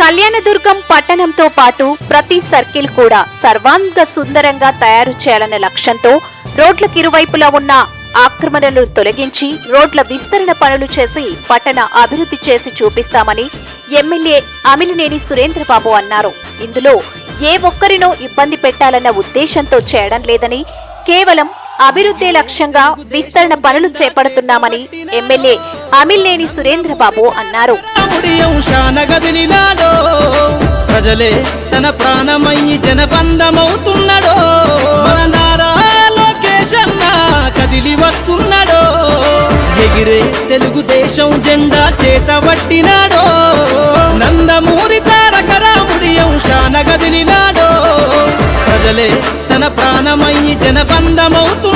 కళ్యాణదుర్గం పట్టణంతో పాటు ప్రతి సర్కిల్ కూడా సర్వాంగ సుందరంగా తయారు చేయాలనే లక్ష్యంతో రోడ్లకు ఇరువైపులా ఉన్న ఆక్రమణలు తొలగించి రోడ్ల విస్తరణ పనులు చేసి పట్టణ అభివృద్ధి చేసి చూపిస్తామని ఎమ్మెల్యే అమిలినేని సురేంద్రబాబు అన్నారు. ఇందులో ఏ ఒక్కరినో ఇబ్బంది పెట్టాలన్న ఉద్దేశంతో చేయడం లేదని కేవలం అభివృద్ధి లక్ష్యంగా విస్తరణ పనులు చేపడుతున్నామని ఎమ్మెల్యే అమిలినేని సురేంద్రబాబు అన్నారు. రాముడి అంశానగదిలినాడో ప్రజలే తన ప్రాణమయ్యి జనబంధమవుతున్నాడో. మన నారా లోకేశన్న కదిలి వస్తున్నాడో. ఎగిరే తెలుగుదేశం జెండా చేత పట్టినాడో నందమూరి తారక రాముడి అంశాన ప్రజలే తన ప్రాణమయ్యి జనబంధమవుతు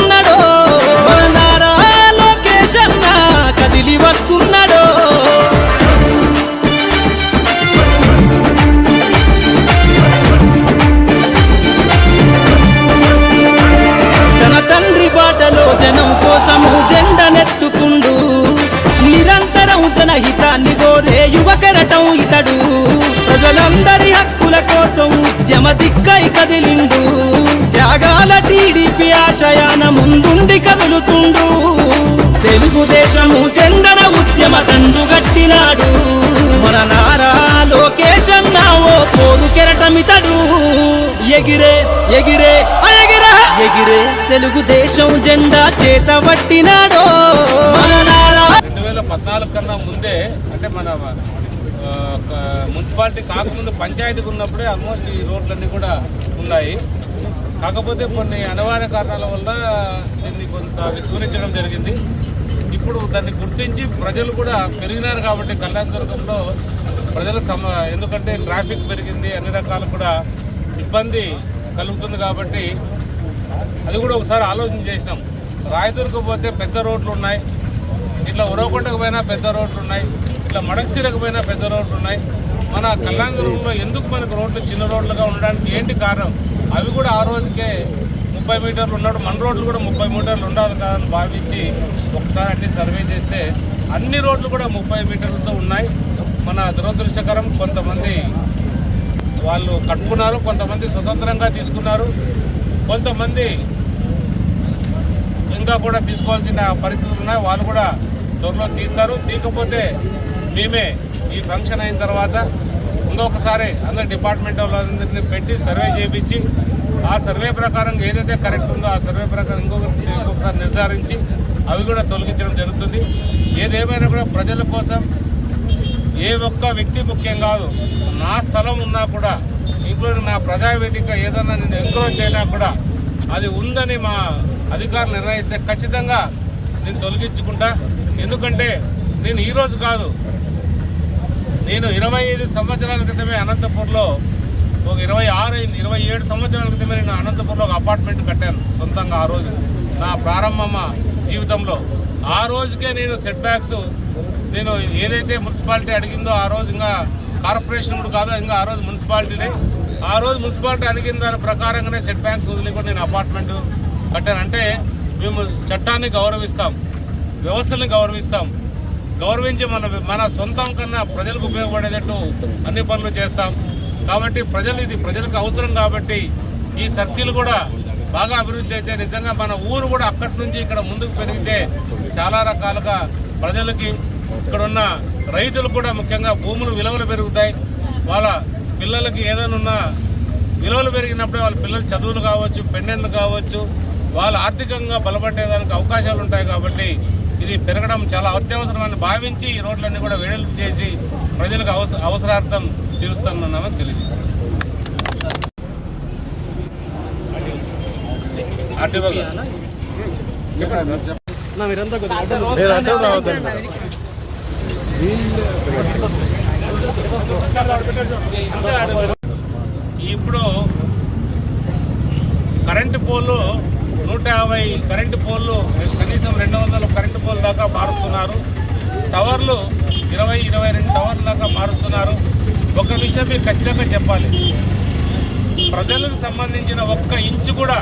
హితాన్ని జనహితాన్ని కోరే యువకరటం ఇతడు. ప్రజలందరి హక్కుల కోసం ఉద్యమ దిక్కై కదిలిండు. త్యాగాల టీడీపీ ఆశయాన ముందుండి కదులుతుండు. తెలుగుదేశము చందన ఉద్యమ తండు గట్టినాడు మన నారా లోకేశం ఓ పోదు కెరటమితడు. ఎగిరే ఎగిరే ఎగిరే తెలుగుదేశం జెండా చేత పట్టినాడో. మన నారా పద్నాలుగు కన్నా ముందే అంటే మన ఒక మున్సిపాలిటీ కాకముందు పంచాయతీకి ఉన్నప్పుడే ఆల్మోస్ట్ ఈ రోడ్లన్నీ కూడా ఉన్నాయి. కాకపోతే కొన్ని అనివార్య కారణాల వల్ల దీన్ని కొంత విస్మరించడం జరిగింది. ఇప్పుడు దాన్ని గుర్తించి ప్రజలు కూడా పెరిగినారు కాబట్టి కళ్యాణదుర్గంలో ప్రజల సమ ఎందుకంటే ట్రాఫిక్ పెరిగింది అన్ని రకాల కూడా ఇబ్బంది కలుగుతుంది కాబట్టి అది కూడా ఒకసారి ఆలోచన చేసినాం. రాయదుర్గ పోతే పెద్ద రోడ్లు ఉన్నాయి. ఇట్లా ఉరవకొండకు పోయినా పెద్ద రోడ్లు ఉన్నాయి. ఇట్లా మడకసిరకు పోయినా పెద్ద రోడ్లు ఉన్నాయి. మన కళ్యాణదుర్గంలో ఎందుకు మనకు రోడ్లు చిన్న రోడ్లుగా ఉండడానికి ఏంటి కారణం? అవి కూడా ఆ రోజుకే ముప్పై మీటర్లు ఉన్నాడు మన రోడ్లు కూడా ముప్పై మీటర్లు ఉండాలి కాదని భావించి ఒకసారి అన్ని సర్వే చేస్తే అన్ని రోడ్లు కూడా ముప్పై మీటర్లతో ఉన్నాయి. మన దురదృష్టకరం కొంతమంది వాళ్ళు కట్టుకున్నారు కొంతమంది స్వతంత్రంగా తీసుకున్నారు కొంతమంది ఇంకా కూడా తీసుకోవాల్సిన పరిస్థితులు ఉన్నాయి. వాళ్ళు కూడా త్వరలో తీస్తారు. తీయకపోతే మేమే ఈ ఫంక్షన్ అయిన తర్వాత ఇంకొకసారి అందరి డిపార్ట్మెంట్ వాళ్ళందరినీ పెట్టి సర్వే చేయించి ఆ సర్వే ప్రకారం ఏదైతే కరెక్ట్ ఉందో ఆ సర్వే ప్రకారం ఇంకొక ఇంకొకసారి నిర్ధారించి అవి కూడా తొలగించడం జరుగుతుంది. ఏదేమైనా కూడా ప్రజల కోసం ఏ ఒక్క వ్యక్తి ముఖ్యం కాదు. నా స్థలం ఉన్నా కూడా ఇంక్లూడింగ్ నా ప్రజావేదిక ఏదన్నా నేను ఎంక్రోచ్ అయినా కూడా అది ఉందని మా అధికారులు నిర్ణయిస్తే ఖచ్చితంగా నేను తొలగించుకుంటా. ఎందుకంటే నేను ఈరోజు కాదు. నేను ఇరవై ఐదు సంవత్సరాల క్రితమే అనంతపూర్లో ఒక ఇరవై ఆరు అయింది. ఇరవై ఏడు సంవత్సరాల క్రితమే నేను అనంతపూర్లో ఒక అపార్ట్మెంట్ కట్టాను సొంతంగా ఆ రోజు. నా ప్రారంభమ జీవితంలో. ఆ రోజుకే నేను సెట్ బ్యాక్స్ నేను ఏదైతే మున్సిపాలిటీ అడిగిందో ఆ రోజు ఇంకా కార్పొరేషన్ కూడా కాదు ఇంకా ఆ రోజు మున్సిపాలిటీనే. ఆ రోజు మున్సిపాలిటీ అడిగిన దాని ప్రకారంగానే సెట్ బ్యాక్స్ వదిలి కూడా నేను అపార్ట్మెంట్ కట్టాను. అంటే మేము చట్టాన్ని గౌరవిస్తాం. వ్యవస్థలను గౌరవిస్తాం. గౌరవించి మన మన సొంతం కన్నా ప్రజలకు ఉపయోగపడేటట్టు అన్ని పనులు చేస్తాం. కాబట్టి ప్రజలు ఇది ప్రజలకు అవసరం కాబట్టి ఈ సర్కిల్ కూడా బాగా అభివృద్ధి అయితే నిజంగా మన ఊరు కూడా అక్కడి నుంచి ఇక్కడ ముందుకు పెరిగితే చాలా రకాలుగా ప్రజలకి ఇక్కడున్న రైతులకు రైతులు కూడా ముఖ్యంగా భూములు విలువలు పెరుగుతాయి. వాళ్ళ పిల్లలకి ఏదైనా ఉన్న విలువలు పెరిగినప్పుడే వాళ్ళ పిల్లల చదువులు కావచ్చు పెండెంట్లు కావచ్చు వాళ్ళు ఆర్థికంగా బలపడేదానికి అవకాశాలు ఉంటాయి కాబట్టి ఇది పెరగడం చాలా అత్యవసరమని భావించి ఈ రోడ్లన్నీ కూడా వెడల్పు చేసి ప్రజలకు అవస అవసరార్థం తీరుస్తున్నామని తెలియజేస్తాం. ఇప్పుడు కరెంటు పోల్లు నూట యాభై కరెంటు పోల్లు కనీసం రెండు వందల కరెంటు పోల్ దాకా మారుస్తున్నారు. టవర్లు ఇరవై ఇరవై రెండు టవర్ల దాకా మారుస్తున్నారు. ఒక విషయం మీకు ఖచ్చితంగా చెప్పాలి. ప్రజలకు సంబంధించిన ఒక్క ఇంచు కూడా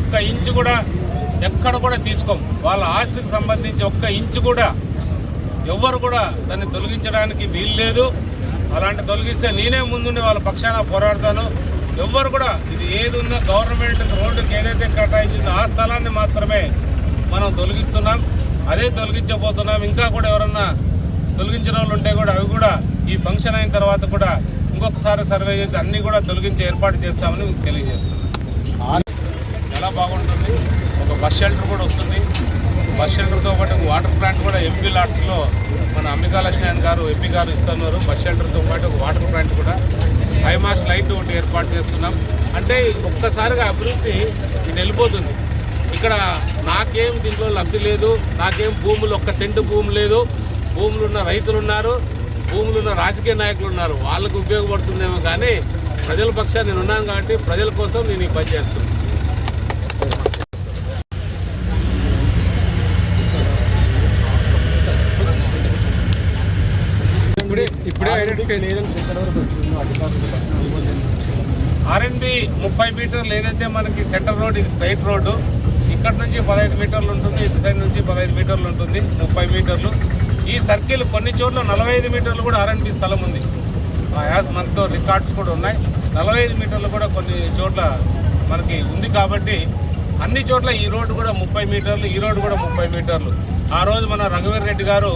ఒక్క ఇంచు కూడా ఎక్కడ కూడా తీసుకోం వాళ్ళ ఆస్తికి సంబంధించి ఒక్క ఇంచు కూడా ఎవ్వరు కూడా దాన్ని తొలగించడానికి వీలు లేదు అలాంటి తొలగిస్తే నేనే ముందుండి వాళ్ళ పక్షాన పోరాడతాను. ఎవ్వరు కూడా ఇది ఏది ఉన్నా గవర్నమెంట్ రోడ్డుకి ఏదైతే కేటాయించిందో ఆ స్థలాన్ని మాత్రమే మనం తొలగిస్తున్నాం. అదే తొలగించబోతున్నాం. ఇంకా కూడా ఎవరన్నా తొలగించిన వాళ్ళు ఉంటే కూడా అవి కూడా ఈ ఫంక్షన్ అయిన తర్వాత కూడా ఇంకొకసారి సర్వే చేసి అన్ని కూడా తొలగించి ఏర్పాటు చేస్తామని మీకు తెలియజేస్తున్నాం. చాలా బాగుంటుంది. ఒక బస్ షెల్టర్ కూడా వస్తుంది. బస్ షెల్టర్తో పాటు వాటర్ ప్లాంట్ కూడా ఎంపీ లాట్స్లో మన అంబికా లక్ష్మణ్ గారు ఎంపీ గారు ఇస్తున్నారు. బస్ షెల్టర్తో పాటు ఒక వాటర్ ప్లాంట్ కూడా హై మాస్ లైట్ ఒకటి ఏర్పాటు చేస్తున్నాం. అంటే ఒక్కసారిగా అభివృద్ధి ఇటు వెళ్ళిపోతుంది ఇక్కడ నాకేం దీంట్లో లబ్ధి లేదు నాకేం భూములు ఒక్క సెంటు భూమి లేదు. భూములు ఉన్న రైతులు ఉన్నారు భూములు ఉన్న రాజకీయ నాయకులు ఉన్నారు వాళ్ళకు ఉపయోగపడుతుందేమో కానీ ప్రజల పక్షాన్ని నేను ఉన్నాను కాబట్టి ప్రజల కోసం నేను ఈ పని చేస్తున్నాను. ఇప్పుడే ఇప్పుడే ఐడెంటిఫై ఆర్ఎన్బి ముప్పై మీటర్లు ఏదైతే మనకి సెంటర్ రోడ్ ఇది స్ట్రైట్ రోడ్డు ఇక్కడ నుంచి పదహైదు మీటర్లు ఉంటుంది ఇటు సైడ్ నుంచి పదహైదు మీటర్లు ఉంటుంది ముప్పై మీటర్లు. ఈ సర్కిల్ కొన్ని చోట్ల నలభై ఐదు మీటర్లు కూడా ఆర్ఎన్బి స్థలం ఉంది. ఆ మనతో రికార్డ్స్ కూడా ఉన్నాయి. నలభై ఐదు మీటర్లు కూడా కొన్ని చోట్ల మనకి ఉంది కాబట్టి అన్ని చోట్ల ఈ రోడ్డు కూడా ముప్పై మీటర్లు ఈ రోడ్డు కూడా ముప్పై మీటర్లు. ఆ రోజు మన రఘువీర్ రెడ్డి గారు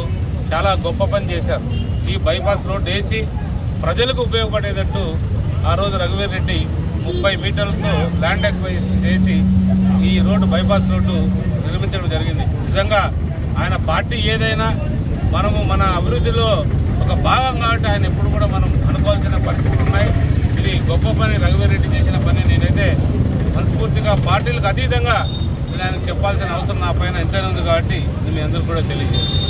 చాలా గొప్ప పని చేశారు. ఈ బైపాస్ రోడ్డు వేసి ప్రజలకు ఉపయోగపడేటట్టు ఆ రోజు రఘువీర్ రెడ్డి ముప్పై మీటర్లతో ల్యాండ్ ఎక్వైజ్ చేసి ఈ రోడ్డు బైపాస్ రోడ్డు నిర్మించడం జరిగింది. నిజంగా ఆయన పార్టీ ఏదైనా మనము మన అభివృద్ధిలో ఒక భాగం కాబట్టి ఆయన ఎప్పుడు కూడా మనం అనుకోవాల్సిన పరిస్థితులు ఉన్నాయి. ఇది గొప్ప పని రఘువీర్ రెడ్డి చేసిన పని. నేనైతే మనస్ఫూర్తిగా పార్టీలకు అతీతంగా నేను ఆయనకు చెప్పాల్సిన అవసరం నా పైన ఎంతైనా ఉంది కాబట్టి నేను మీ అందరూ కూడా తెలియజేస్తాను